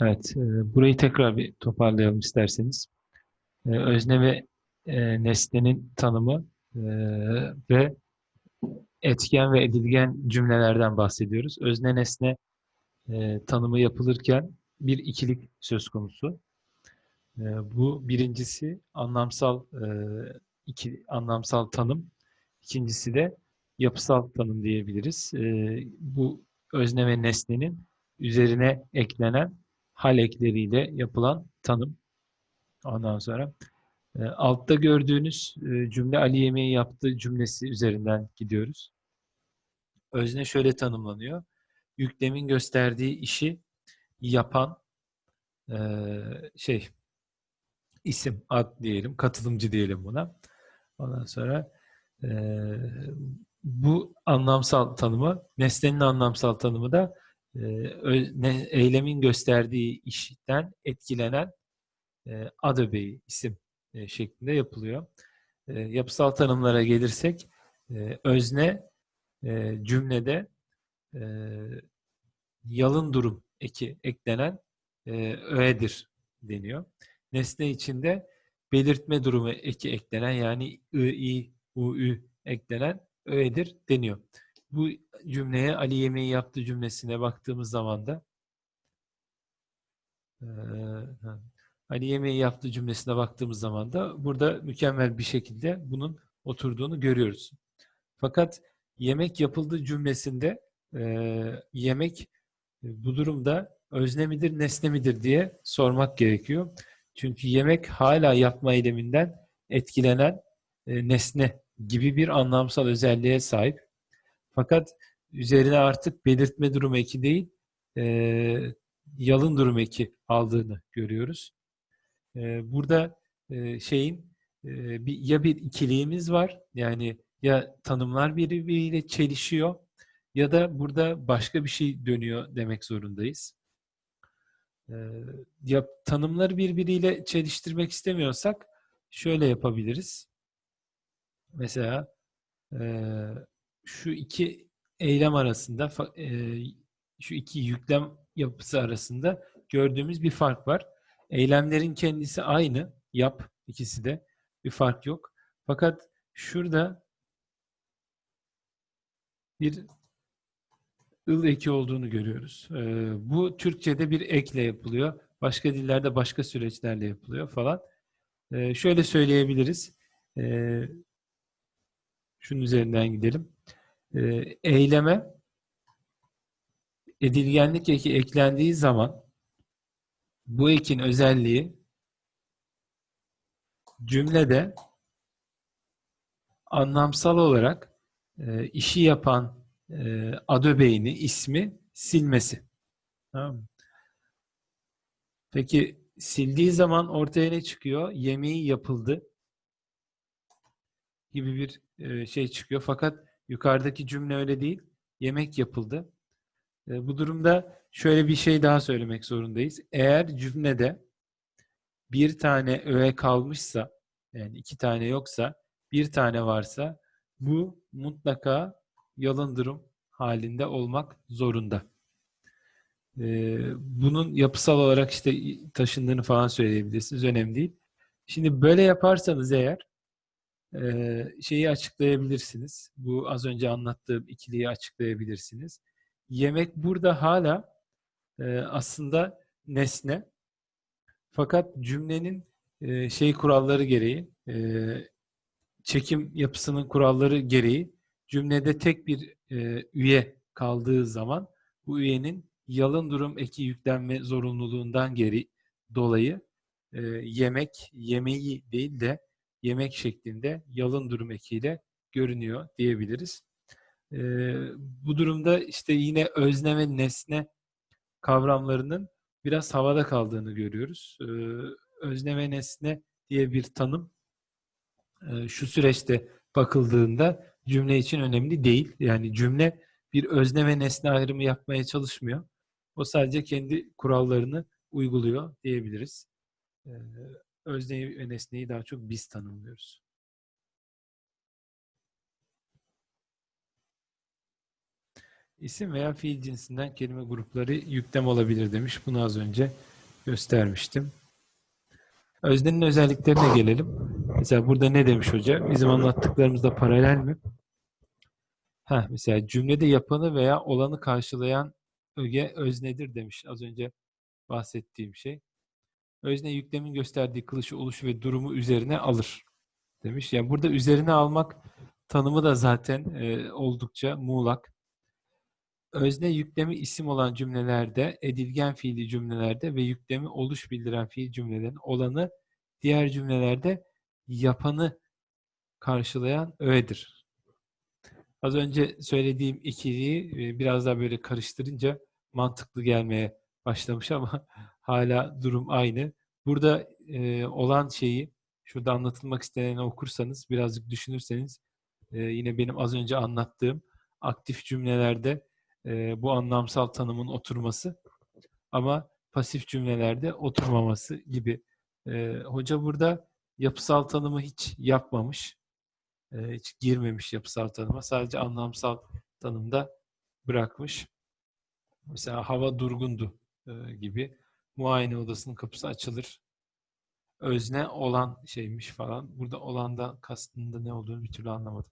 Evet, e, burayı tekrar bir toparlayalım isterseniz. E, Özne ve e, nesnenin tanımı ve etken ve edilgen cümlelerden bahsediyoruz. Özne nesne tanımı yapılırken bir ikilik söz konusu. Bu birincisi anlamsal iki anlamsal tanım. İkincisi de yapısal tanım diyebiliriz. Bu özne ve nesnenin üzerine eklenen hal ekleriyle yapılan tanım. Ondan sonra e, altta gördüğünüz e, cümle Ali yemeği yaptığı cümlesi üzerinden gidiyoruz. Özne şöyle tanımlanıyor. Yüklemin gösterdiği işi yapan e, şey isim, ad diyelim, katılımcı diyelim buna. Ondan sonra e, bu anlamsal tanımı, nesnenin anlamsal tanımı da e, eylemin gösterdiği işten etkilenen e, ad isim e, şeklinde yapılıyor. E, yapısal tanımlara gelirsek, e, özne e, cümlede e, yalın durum eki eklenen e, öğedir deniyor. Nesne içinde belirtme durumu eki eklenen yani ı, i, u, ü eklenen öğedir deniyor. Bu cümleye Ali yemeği yaptı cümlesine baktığımız zaman da e, Ali yemeği yaptı cümlesine baktığımız zaman da burada mükemmel bir şekilde bunun oturduğunu görüyoruz. Fakat yemek yapıldığı cümlesinde e, yemek bu durumda özne midir, nesne midir diye sormak gerekiyor. Çünkü yemek hala yapma eyleminden etkilenen e, nesne gibi bir anlamsal özelliğe sahip. Fakat üzerine artık belirtme durum eki değil, e, yalın durum eki aldığını görüyoruz. E, burada e, şeyin e, bir, ya bir ikiliğimiz var, yani ya tanımlar birbiriyle çelişiyor ya da burada başka bir şey dönüyor demek zorundayız. E, ya tanımları birbiriyle çeliştirmek istemiyorsak şöyle yapabiliriz. Mesela e, şu iki eylem arasında, e, şu iki yüklem yapısı arasında gördüğümüz bir fark var. Eylemlerin kendisi aynı, yap ikisi de bir fark yok. Fakat şurada bir ıl eki olduğunu görüyoruz. E, bu Türkçe'de bir ekle yapılıyor. Başka dillerde başka süreçlerle yapılıyor falan. E, şöyle söyleyebiliriz. Şunun üzerinden gidelim. E, eyleme edilgenlik eki eklendiği zaman bu ekin özelliği cümlede anlamsal olarak e, işi yapan e, adöbeyni, ismi silmesi. Tamam? Peki sildiği zaman ortaya ne çıkıyor? Yemeği yapıldı gibi bir e, şey çıkıyor. Fakat yukarıdaki cümle öyle değil. Yemek yapıldı. E, bu durumda şöyle bir şey daha söylemek zorundayız. Eğer cümlede bir tane öğe kalmışsa, yani iki tane yoksa, bir tane varsa bu mutlaka yalın durum halinde olmak zorunda. Ee, bunun yapısal olarak işte taşındığını falan söyleyebilirsiniz. Önemli değil. Şimdi böyle yaparsanız eğer şeyi açıklayabilirsiniz. Bu az önce anlattığım ikiliyi açıklayabilirsiniz. Yemek burada hala aslında nesne. Fakat cümlenin şey kuralları gereği, çekim yapısının kuralları gereği cümlede tek bir üye kaldığı zaman bu üyenin yalın durum eki yüklenme zorunluluğundan geri dolayı yemek, yemeği değil de yemek şeklinde yalın durum ekiyle görünüyor diyebiliriz. E, bu durumda işte yine özne ve nesne kavramlarının biraz havada kaldığını görüyoruz. E, özne ve nesne diye bir tanım e, şu süreçte bakıldığında cümle için önemli değil. Yani cümle bir özne ve nesne ayrımı yapmaya çalışmıyor. O sadece kendi kurallarını uyguluyor diyebiliriz. Özneyi ve nesneyi daha çok biz tanımlıyoruz. İsim veya fiil cinsinden kelime grupları yüklem olabilir demiş. Bunu az önce göstermiştim. Öznenin özelliklerine gelelim. Mesela burada ne demiş hoca? Bizim anlattıklarımızda paralel mi? Ha, mesela cümlede yapanı veya olanı karşılayan öge öznedir demiş. Az önce bahsettiğim şey. Özne yüklemin gösterdiği kılışı, oluşu ve durumu üzerine alır demiş. Yani burada üzerine almak tanımı da zaten e, oldukça muğlak. Özne yüklemi isim olan cümlelerde, edilgen fiili cümlelerde ve yüklemi oluş bildiren fiil cümlelerin olanı diğer cümlelerde yapanı karşılayan öğedir. Az önce söylediğim ikiliyi e, biraz daha böyle karıştırınca mantıklı gelmeye başlamış ama hala durum aynı. Burada e, olan şeyi şurada anlatılmak isteneni okursanız, birazcık düşünürseniz e, yine benim az önce anlattığım aktif cümlelerde e, bu anlamsal tanımın oturması ama pasif cümlelerde oturmaması gibi. E, hoca burada yapısal tanımı hiç yapmamış. E, hiç girmemiş yapısal tanıma. Sadece anlamsal tanımda bırakmış. Mesela hava durgundu e, gibi. Muayene odasının kapısı açılır. Özne olan şeymiş falan. Burada olanda kastında ne olduğunu bir türlü anlamadım.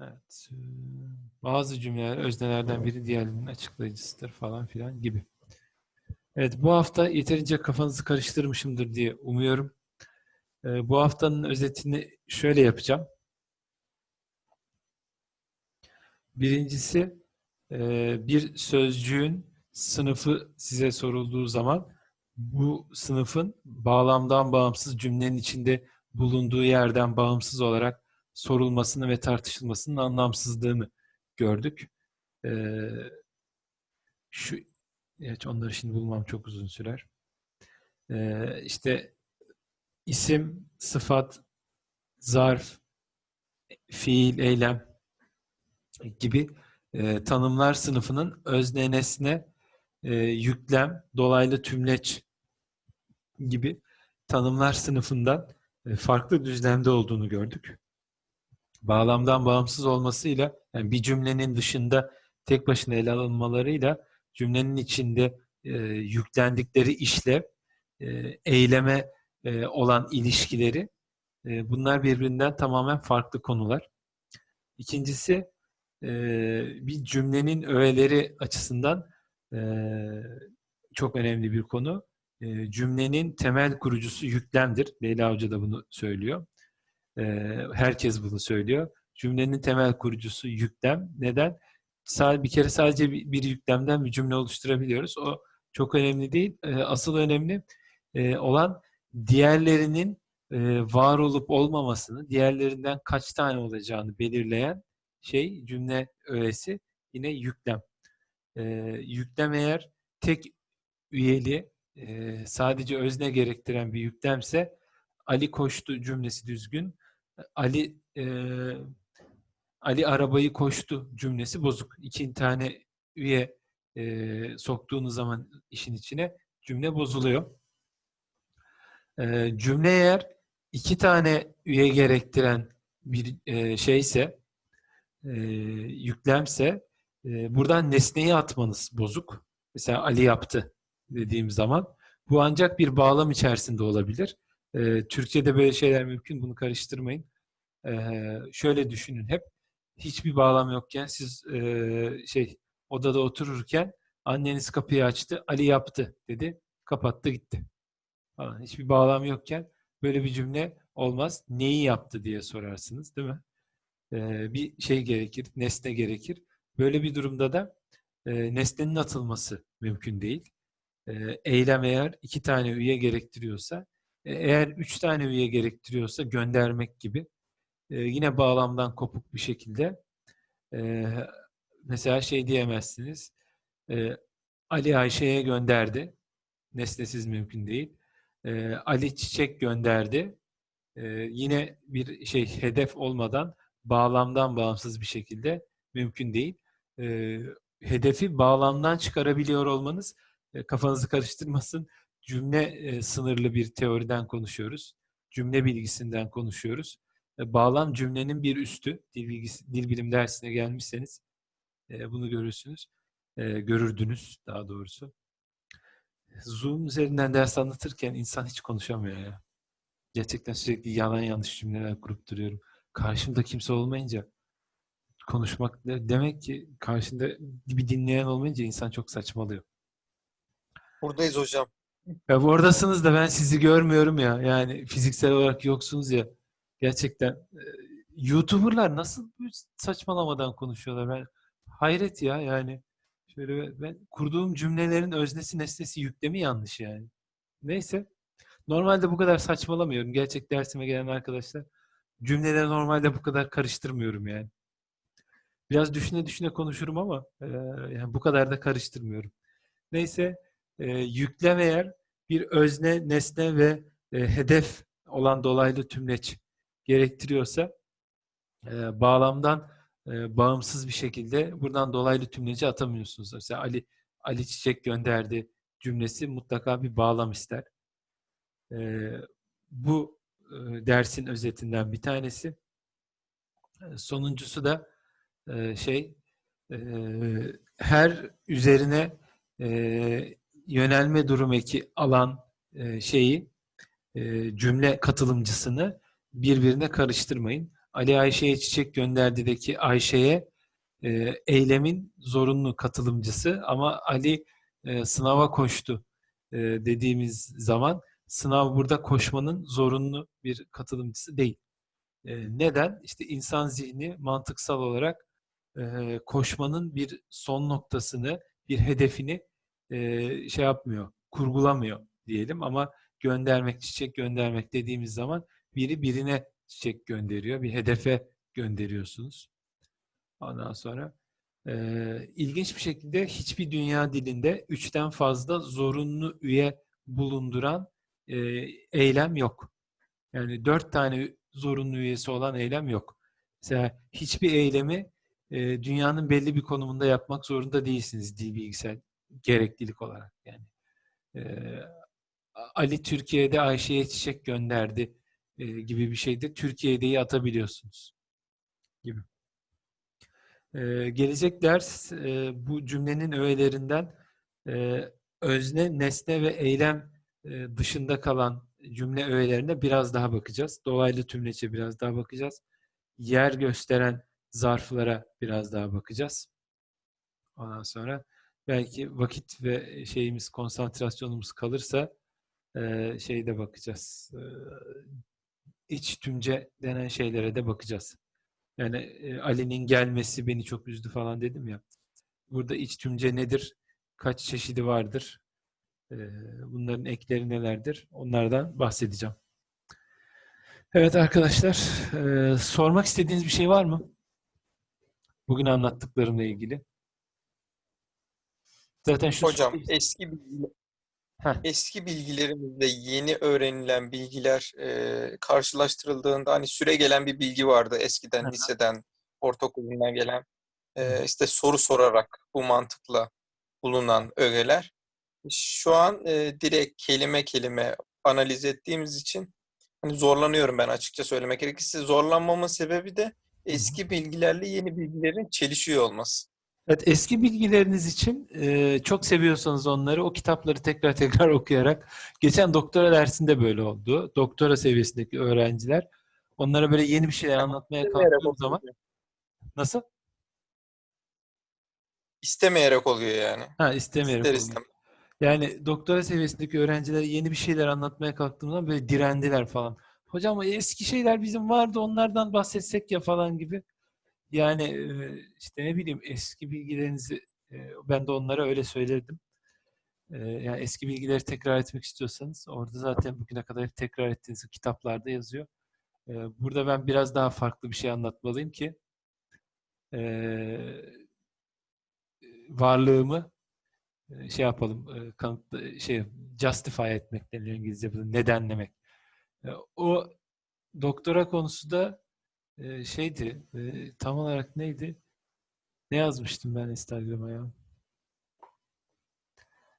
Evet. Bazı cümleler öznelerden biri diğerlerinin açıklayıcısıdır falan filan gibi. Evet bu hafta yeterince kafanızı karıştırmışımdır diye umuyorum. E, Bu haftanın özetini şöyle yapacağım. Birincisi bir sözcüğün sınıfı size sorulduğu zaman bu sınıfın bağlamdan bağımsız cümlenin içinde bulunduğu yerden bağımsız olarak sorulmasını ve tartışılmasının anlamsızlığını gördük. Ee, şu evet onları şimdi bulmam çok uzun sürer. Ee, işte isim, sıfat, zarf, fiil, eylem gibi e, tanımlar sınıfının özne, nesne, e, yüklem, dolaylı tümleç gibi tanımlar sınıfından e, farklı düzlemde olduğunu gördük bağlamdan bağımsız olmasıyla yani bir cümlenin dışında tek başına ele alınmalarıyla cümlenin içinde e, yüklendikleri işlev, e, eyleme e, olan ilişkileri e, bunlar birbirinden tamamen farklı konular. İkincisi e, bir cümlenin öğeleri açısından e, çok önemli bir konu. E, cümlenin temel kurucusu yüklemdir. Leyla Hoca da bunu söylüyor. E, herkes bunu söylüyor. Cümlenin temel kurucusu yüklem. Neden? Bir kere sadece bir, yüklemden bir cümle oluşturabiliyoruz. O çok önemli değil. Asıl önemli olan diğerlerinin var olup olmamasını, diğerlerinden kaç tane olacağını belirleyen şey cümle öğesi yine yüklem. E, yüklem eğer tek üyeli e, sadece özne gerektiren bir yüklemse Ali koştu cümlesi düzgün. Ali e, Ali arabayı koştu cümlesi bozuk. İki tane üye e, soktuğunuz zaman işin içine cümle bozuluyor. E, cümle eğer iki tane üye gerektiren bir e, şeyse, e, yüklemse e, buradan nesneyi atmanız bozuk. Mesela Ali yaptı dediğim zaman. Bu ancak bir bağlam içerisinde olabilir. E, Türkçe'de böyle şeyler mümkün. Bunu karıştırmayın. E, şöyle düşünün hep. Hiçbir bağlam yokken siz e, şey odada otururken anneniz kapıyı açtı. Ali yaptı dedi. Kapattı gitti. Falan. Hiçbir bağlam yokken böyle bir cümle olmaz. Neyi yaptı diye sorarsınız değil mi? E, bir şey gerekir. Nesne gerekir. Böyle bir durumda da e, nesnenin atılması mümkün değil. E, eylem eğer iki tane üye gerektiriyorsa eğer üç tane üye gerektiriyorsa göndermek gibi yine bağlamdan kopuk bir şekilde mesela şey diyemezsiniz Ali Ayşe'ye gönderdi nesnesiz mümkün değil. Ali çiçek gönderdi. E, yine bir şey hedef olmadan bağlamdan bağımsız bir şekilde mümkün değil. E, hedefi bağlamdan çıkarabiliyor olmanız e, kafanızı karıştırmasın cümle e, sınırlı bir teoriden konuşuyoruz. Cümle bilgisinden konuşuyoruz. E, bağlam cümlenin bir üstü. Dil, bilgisi, dil bilim dersine gelmişseniz e, bunu görürsünüz. e, görürdünüz daha doğrusu. Zoom üzerinden ders anlatırken insan hiç konuşamıyor ya. Gerçekten sürekli yalan yanlış cümleler kurup duruyorum. Karşımda kimse olmayınca konuşmak demek ki karşında bir dinleyen olmayınca insan çok saçmalıyor. Buradayız hocam. Ya oradasınız da ben sizi görmüyorum ya. Yani fiziksel olarak yoksunuz ya. Gerçekten e, YouTuber'lar nasıl saçmalamadan konuşuyorlar? Ben hayret ya yani. Şöyle ben, ben kurduğum cümlelerin öznesi nesnesi yüklemi yanlış yani. Neyse. Normalde bu kadar saçmalamıyorum. Gerçek dersime gelen arkadaşlar. Cümleleri normalde bu kadar karıştırmıyorum yani. Biraz düşüne düşüne konuşurum ama e, yani bu kadar da karıştırmıyorum. Neyse e, yüklem eğer bir özne, nesne ve e, hedef olan dolaylı tümleç gerektiriyorsa e, bağlamdan e, bağımsız bir şekilde buradan dolaylı tümleci atamıyorsunuz. Mesela Ali Ali Çiçek gönderdi cümlesi mutlaka bir bağlam ister. E, bu dersin özetinden bir tanesi. E, sonuncusu da e, şey e, her üzerine e, yönelme durum eki alan e, şeyi e, cümle katılımcısını birbirine karıştırmayın. Ali Ayşe'ye çiçek gönderdi'deki Ayşe'ye e, eylemin zorunlu katılımcısı ama Ali e, sınava koştu e, dediğimiz zaman sınav burada koşmanın zorunlu bir katılımcısı değil. E, neden? İşte insan zihni mantıksal olarak e, koşmanın bir son noktasını, bir hedefini e, şey yapmıyor, kurgulamıyor diyelim ama göndermek, çiçek göndermek dediğimiz zaman biri birine çiçek gönderiyor, bir hedefe gönderiyorsunuz. Ondan sonra e, ilginç bir şekilde hiçbir dünya dilinde üçten fazla zorunlu üye bulunduran e, eylem yok. Yani dört tane zorunlu üyesi olan eylem yok. Mesela hiçbir eylemi e, dünyanın belli bir konumunda yapmak zorunda değilsiniz dil bilgisayar gereklilik olarak. Yani e, Ali Türkiye'de Ayşe'ye çiçek gönderdi e, gibi bir şeyde Türkiye'deyi atabiliyorsunuz gibi. E, gelecek ders e, bu cümlenin öğelerinden e, özne, nesne ve eylem dışında kalan cümle öğelerine biraz daha bakacağız. Dolaylı tümleçe biraz daha bakacağız. Yer gösteren zarflara biraz daha bakacağız. Ondan sonra belki vakit ve şeyimiz, konsantrasyonumuz kalırsa e, şeyde bakacağız. E, iç tümce denen şeylere de bakacağız. Yani Ali'nin gelmesi beni çok üzdü falan dedim ya. Burada iç tümce nedir? Kaç çeşidi vardır? E, bunların ekleri nelerdir? Onlardan bahsedeceğim. Evet arkadaşlar, e, sormak istediğiniz bir şey var mı? Bugün anlattıklarımla ilgili. Zaten şu Hocam eski bilgi, Heh. eski bilgilerimizle yeni öğrenilen bilgiler e, karşılaştırıldığında hani süre gelen bir bilgi vardı eskiden Hı hı. liseden, ortaokulundan gelen e, işte soru sorarak bu mantıkla bulunan ögeler. Şu an e, direkt kelime kelime analiz ettiğimiz için hani zorlanıyorum ben açıkça söylemek gerekirse. Zorlanmamın sebebi de eski bilgilerle yeni bilgilerin çelişiyor olması. Evet, eski bilgileriniz için e, çok seviyorsanız onları o kitapları tekrar tekrar okuyarak geçen doktora dersinde böyle oldu. Doktora seviyesindeki öğrenciler onlara böyle yeni bir şeyler anlatmaya kalktığım zaman oluyor. nasıl? İstemeyerek oluyor yani. Ha istemeyerek İster oldu. istemez. Yani doktora seviyesindeki öğrencilere yeni bir şeyler anlatmaya kalktığımda böyle direndiler falan. Hocam eski şeyler bizim vardı onlardan bahsetsek ya falan gibi. Yani e, işte ne bileyim eski bilgilerinizi e, ben de onlara öyle söyledim. E, Yani eski bilgileri tekrar etmek istiyorsanız orada zaten bugüne kadar hep tekrar ettiğiniz kitaplarda yazıyor. E, Burada ben biraz daha farklı bir şey anlatmalıyım ki e, varlığımı e, şey yapalım, e, kanıtla, şey justify etmek deniyor İngilizce, bunu nedenlemek. E, O doktora konusu da e, şeydi, e, tam olarak neydi? Ne yazmıştım ben Instagram'a ya?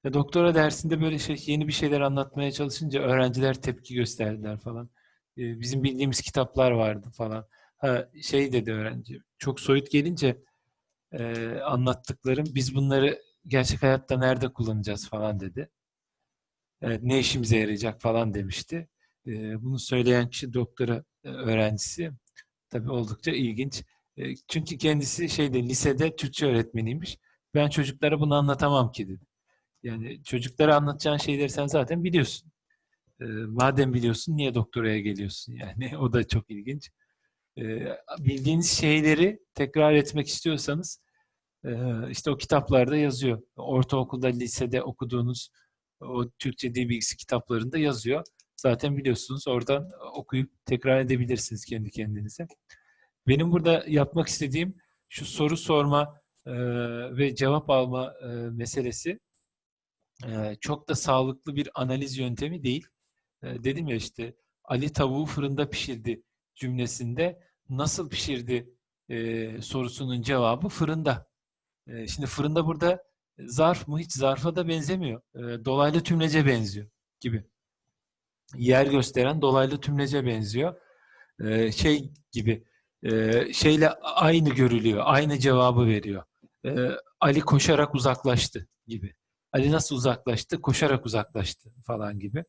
Ya doktora dersinde böyle şey yeni bir şeyler anlatmaya çalışınca öğrenciler tepki gösterdiler falan. E, bizim bildiğimiz kitaplar vardı falan. Ha, şey dedi öğrenci, çok soyut gelince e, anlattıklarım biz bunları gerçek hayatta nerede kullanacağız falan dedi. Evet, ne işimize yarayacak falan demişti. E, bunu söyleyen kişi doktora e, öğrencisi. Tabii oldukça ilginç. E, çünkü kendisi şeyde lisede Türkçe öğretmeniymiş. Ben çocuklara bunu anlatamam ki dedi. Yani çocuklara anlatacağın şeyleri sen zaten biliyorsun. E, madem biliyorsun niye doktoraya geliyorsun? Yani o da çok ilginç. Bildiğiniz şeyleri tekrar etmek istiyorsanız işte o kitaplarda yazıyor. Ortaokulda, lisede okuduğunuz o Türkçe dil bilgisi kitaplarında yazıyor. Zaten biliyorsunuz oradan okuyup tekrar edebilirsiniz kendi kendinize. Benim burada yapmak istediğim şu soru sorma e, ve cevap alma e, meselesi e, çok da sağlıklı bir analiz yöntemi değil. Dedim ya işte Ali tavuğu fırında pişirdi cümlesinde nasıl pişirdi sorusunun cevabı fırında. E, şimdi fırında burada zarf mı hiç zarfa da benzemiyor. E, dolaylı tümlece benziyor gibi. Yer gösteren dolaylı tümlece benziyor. E, şey gibi e, şeyle aynı görülüyor. Aynı cevabı veriyor. E, Ali koşarak uzaklaştı gibi. Ali nasıl uzaklaştı? Koşarak uzaklaştı falan gibi.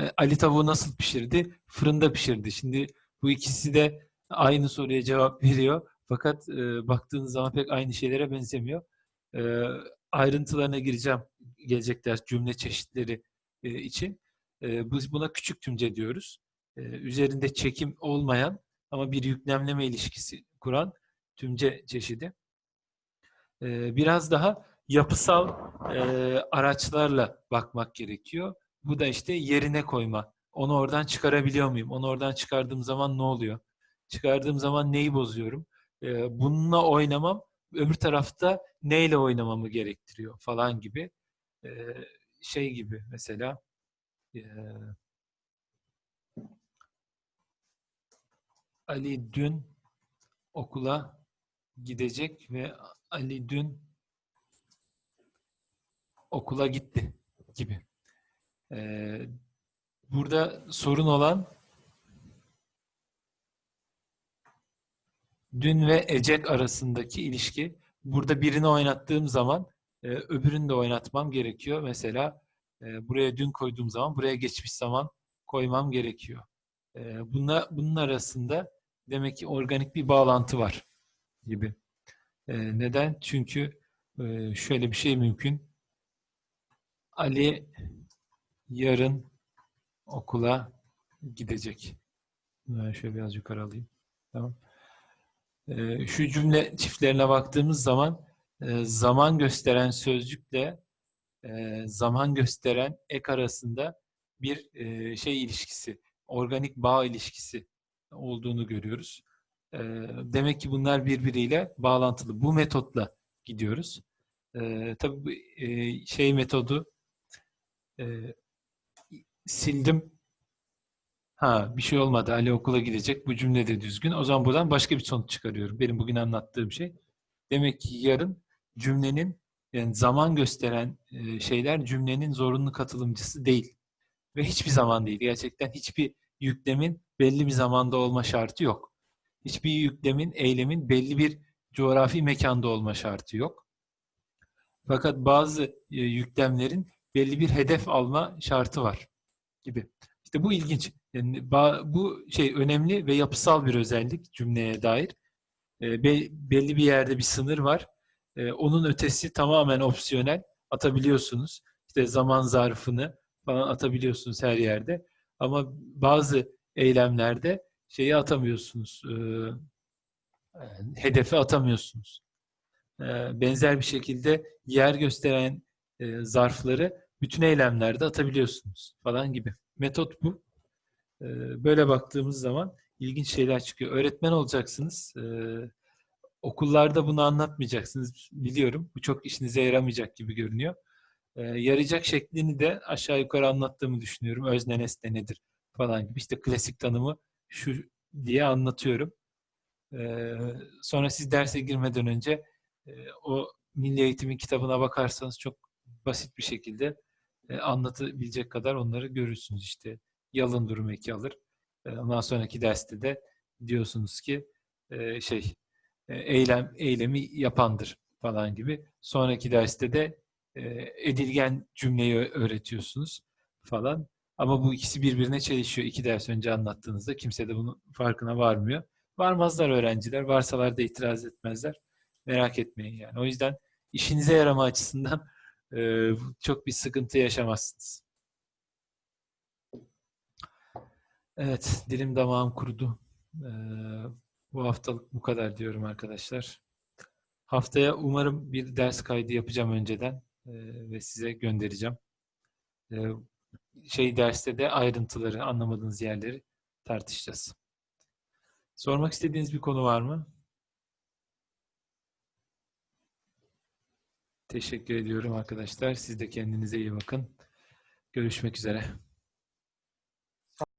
E, Ali tavuğu nasıl pişirdi? Fırında pişirdi. Şimdi bu ikisi de aynı soruya cevap veriyor. Fakat e, baktığınız zaman pek aynı şeylere benzemiyor. E, ayrıntılarına gireceğim gelecek ders cümle çeşitleri e, için. E, biz buna küçük tümce diyoruz. E, üzerinde çekim olmayan ama bir yüklemleme ilişkisi kuran tümce çeşidi. E, biraz daha yapısal e, araçlarla bakmak gerekiyor. Bu da işte yerine koyma. Onu oradan çıkarabiliyor muyum? Onu oradan çıkardığım zaman ne oluyor? Çıkardığım zaman neyi bozuyorum? E, bununla oynamam öbür tarafta neyle oynamamı gerektiriyor falan gibi e, şey gibi mesela e, Ali dün okula gidecek ve Ali dün okula gitti gibi. Ee, burada sorun olan dün ve ecek arasındaki ilişki. Burada birini oynattığım zaman e, öbürünü de oynatmam gerekiyor. Mesela e, buraya dün koyduğum zaman buraya geçmiş zaman koymam gerekiyor. E, bunla, bunun arasında demek ki organik bir bağlantı var gibi. E, neden? Çünkü e, şöyle bir şey mümkün. Ali yarın okula gidecek. Ben şöyle biraz yukarı alayım. Tamam. E, şu cümle çiftlerine baktığımız zaman e, zaman gösteren sözcükle e, zaman gösteren ek arasında bir e, şey ilişkisi, organik bağ ilişkisi olduğunu görüyoruz. Demek ki bunlar birbiriyle bağlantılı. Bu metotla gidiyoruz. Tabii şey metodu sildim. Ha bir şey olmadı. Ali okula gidecek. Bu cümle de düzgün. O zaman buradan başka bir sonuç çıkarıyorum. Benim bugün anlattığım şey. Demek ki yarın cümlenin yani zaman gösteren e, şeyler cümlenin zorunlu katılımcısı değil. Ve hiçbir zaman değil. Gerçekten hiçbir yüklemin belli bir zamanda olma şartı yok. Hiçbir yüklemin, eylemin belli bir coğrafi mekanda olma şartı yok. Fakat bazı e, yüklemlerin belli bir hedef alma şartı var gibi. İşte bu ilginç. Yani bu şey önemli ve yapısal bir özellik cümleye dair. E, belli bir yerde bir sınır var. E, onun ötesi tamamen opsiyonel. Atabiliyorsunuz. İşte zaman zarfını falan atabiliyorsunuz her yerde. Ama bazı eylemlerde şeyi atamıyorsunuz. E, hedefe atamıyorsunuz. benzer bir şekilde yer gösteren zarfları bütün eylemlerde atabiliyorsunuz falan gibi. Metot bu. Böyle baktığımız zaman ilginç şeyler çıkıyor. Öğretmen olacaksınız. okullarda bunu anlatmayacaksınız biliyorum. Bu çok işinize yaramayacak gibi görünüyor. yarayacak şeklini de aşağı yukarı anlattığımı düşünüyorum. Özne nesne nedir falan gibi. İşte klasik tanımı şu diye anlatıyorum. sonra siz derse girmeden önce o Milli Eğitim'in kitabına bakarsanız çok basit bir şekilde e, anlatabilecek kadar onları görürsünüz işte. Yalın durum eki alır. Ondan sonraki derste de diyorsunuz ki şey e, eylem eylemi yapandır falan gibi. Sonraki derste de edilgen cümleyi öğretiyorsunuz falan. Ama bu ikisi birbirine çelişiyor. İki ders önce anlattığınızda kimse de bunun farkına varmıyor. Varmazlar öğrenciler. Varsalar da itiraz etmezler. Merak etmeyin yani. O yüzden işinize yarama açısından çok bir sıkıntı yaşamazsınız. Evet, dilim damağım kurudu. Ee, bu haftalık bu kadar diyorum arkadaşlar. Haftaya umarım bir ders kaydı yapacağım önceden ee, ve size göndereceğim. Ee, şey derste de ayrıntıları, anlamadığınız yerleri tartışacağız. Sormak istediğiniz bir konu var mı? Teşekkür ediyorum arkadaşlar. Siz de kendinize iyi bakın. Görüşmek üzere.